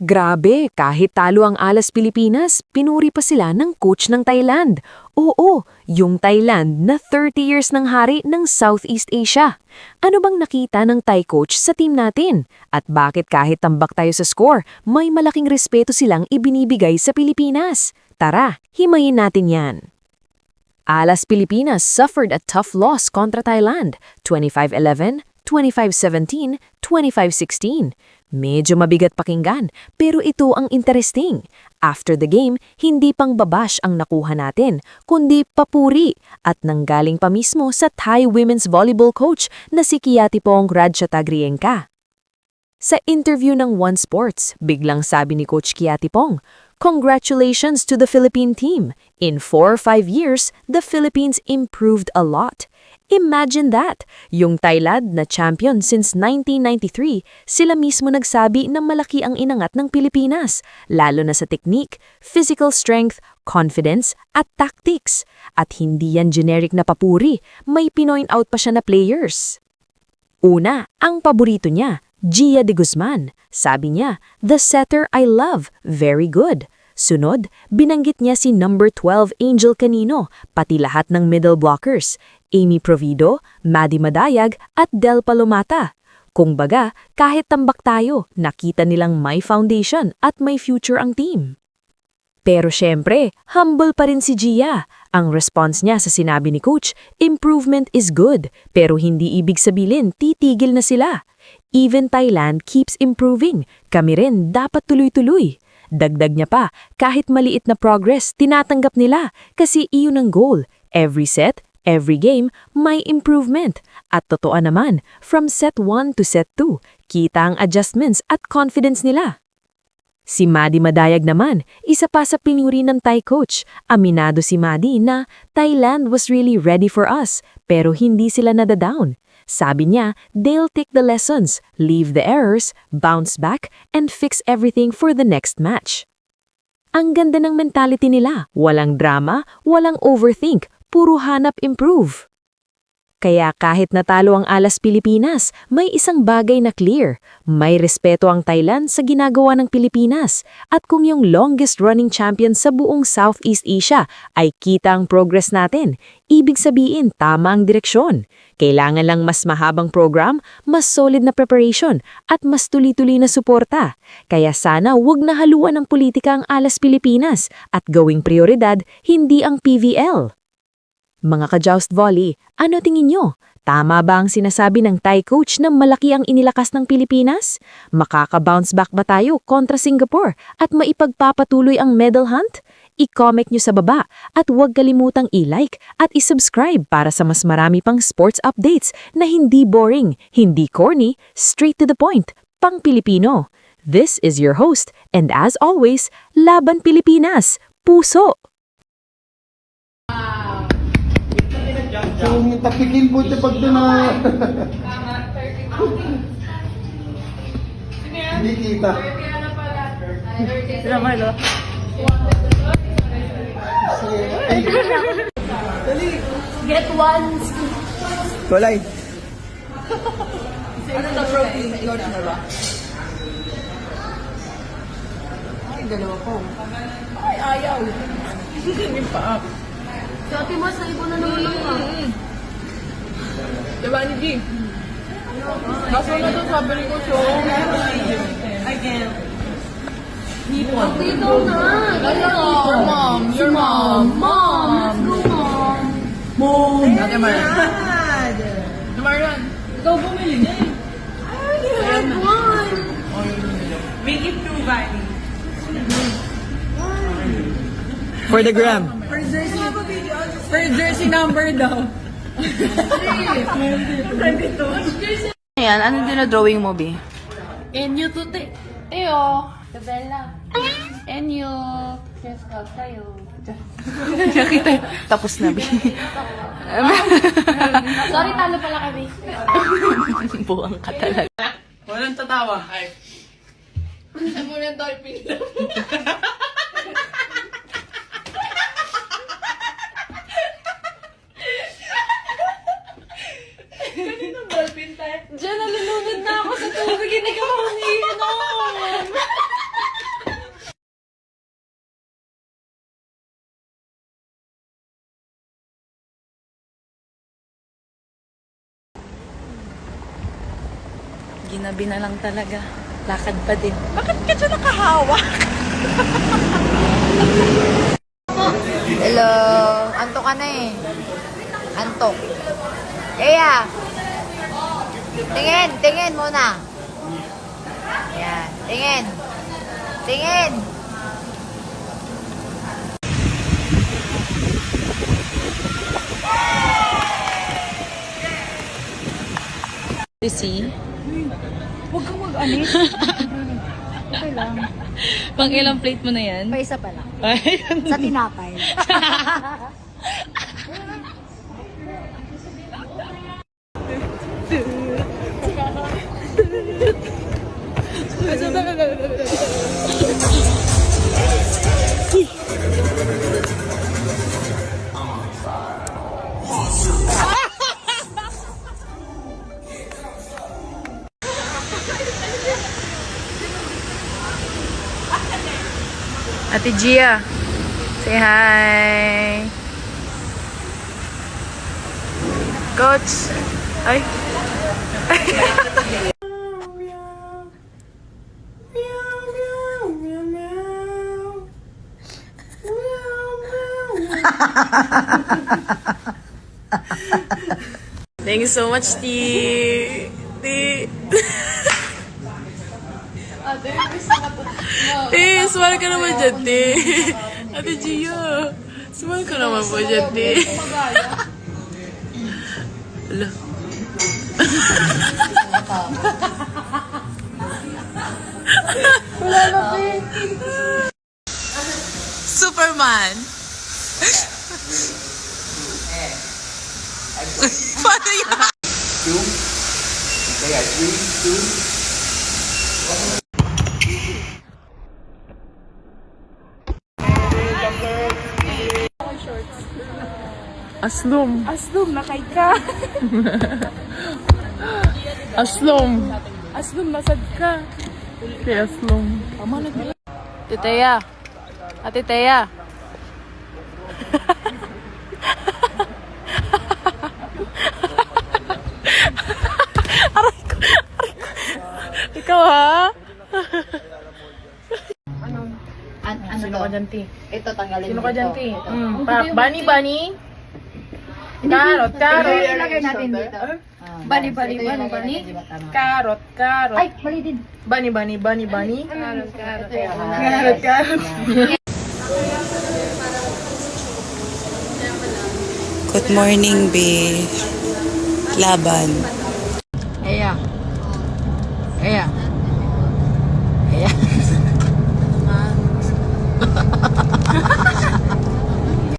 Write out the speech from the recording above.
Grabe, kahit talo ang Alas Pilipinas, pinuri pa sila ng coach ng Thailand. Oo, yung Thailand na 30 years ng hari ng Southeast Asia. Ano bang nakita ng Thai coach sa team natin? At bakit kahit tambak tayo sa score, may malaking respeto silang ibinibigay sa Pilipinas? Tara, himayin natin yan. Alas Pilipinas suffered a tough loss kontra Thailand, 25-11, 25-17, 25-16. Medyo mabigat pakinggan, pero ito ang interesting. After the game, hindi pang babash ang nakuha natin, kundi papuri at nanggaling pa mismo sa Thai women's volleyball coach na si Kiatipong Radchatagrienka. Sa interview ng One Sports, biglang sabi ni Coach Kiatipong, Congratulations to the Philippine team. In four or five years, the Philippines improved a lot. Imagine that! Yung Thailand na champion since 1993, sila mismo nagsabi na malaki ang inangat ng Pilipinas, lalo na sa technique, physical strength, confidence, at tactics. At hindi yan generic na papuri, may pinoint out pa siya na players. Una, ang paborito niya, Gia de Guzman. Sabi niya, the setter I love, very good. Sunod, binanggit niya si number 12 Angel Canino, pati lahat ng middle blockers, Amy Provido, Maddie Madayag at Del Palomata. Kung baga, kahit tambak tayo, nakita nilang may foundation at may future ang team. Pero syempre, humble pa rin si Gia. Ang response niya sa sinabi ni Coach, improvement is good, pero hindi ibig sabihin titigil na sila. Even Thailand keeps improving. Kami rin dapat tuloy-tuloy. Dagdag niya pa, kahit maliit na progress, tinatanggap nila kasi iyon ang goal. Every set, every game, may improvement. At totoo naman, from set 1 to set 2, kita ang adjustments at confidence nila. Si Madi Madayag naman, isa pa sa pinuri ng Thai coach. Aminado si Madi na Thailand was really ready for us, pero hindi sila nadadown. Sabi niya, they'll take the lessons, leave the errors, bounce back, and fix everything for the next match. Ang ganda ng mentality nila, walang drama, walang overthink, puro hanap improve. Kaya kahit natalo ang Alas Pilipinas, may isang bagay na clear. May respeto ang Thailand sa ginagawa ng Pilipinas. At kung yung longest running champion sa buong Southeast Asia ay kita ang progress natin, ibig sabihin tama ang direksyon. Kailangan lang mas mahabang program, mas solid na preparation, at mas tuloy-tuloy na suporta. Kaya sana wag na haluan ng politika ang Alas Pilipinas at gawing prioridad hindi ang PVL. Mga ka-joust volley, ano tingin nyo? Tama ba ang sinasabi ng Thai coach na malaki ang inilakas ng Pilipinas? Makaka-bounce back ba tayo kontra Singapore at maipagpapatuloy ang medal hunt? I-comment nyo sa baba at huwag kalimutang i-like at i-subscribe para sa mas marami pang sports updates na hindi boring, hindi corny, straight to the point, pang Pilipino. This is your host and as always, Laban Pilipinas, Puso! Kung tapikin po ito pag na... Hindi kita. Sila Marlo. Get one. Kulay. Ano na protein? Coach na ba? Ay, dalawa ko. Ay, ayaw. Hindi pa. Si Ate Mas, naipo na naman lang ka. Diba ni G? Kaso na to, sabi ni Coach, oh. I can't. Hipon. Dito na. Your mom. Your mom. Mom. Let's go, mom. Mom. Ate Marian. Ate Marian. Ikaw bumili niya eh. I already had one. Make it two, Vani. For the gram. Per jersey. Per jersey number daw. Ayan, anong dinodrawing mo, Bi? And you to te. Eyo. Tabella. And you. Yes, ka tayo. Nakita, tapos na, Bi. Sorry, talo pala kami. Buwang ka talaga. Walang tatawa. Ay. Sa muna yung dolphin. Diyan, nalulunod na ako sa tubig. Hindi ka makanginom. Ginabi na lang talaga. Lakad pa din. Hello. Antok ka na eh. Antok. Kaya. Tingin, tingin muna. Yan, tingin. Tingin. You see? Mag-anis. okay lang. Pang ilang plate mo na yan? Pa isa pa lang. Sa tinapay. Ate Gia, say hi. Coach. Ay. Thank you so much, T. T. Eh, smile ka naman dyan, te. Ate Gia, smile ka naman po dyan, te. Ala. Superman. Paano yan? Aslom. Aslum, nakay ka. Aslom. Aslum, nasad ka. Kay Aslom. Titeya. Ate Teya. Ikaw ha? An ano Sino ka dyan, Ti? Ito, tanggalin Sino mo ka dyan. Ti? Ito. Mm. Bunny, Carrot, Ito carrot. yung ilagay natin dito. Ah, Bali, guys, bali, ito yung bali, ilagay bali. natin, di ba tama? Carrot, carrot. Ay, mali din. Bunny, bunny, bunny, bunny. Ito yung Carrot, carrot. Good morning, be Laban. Eya. Eya.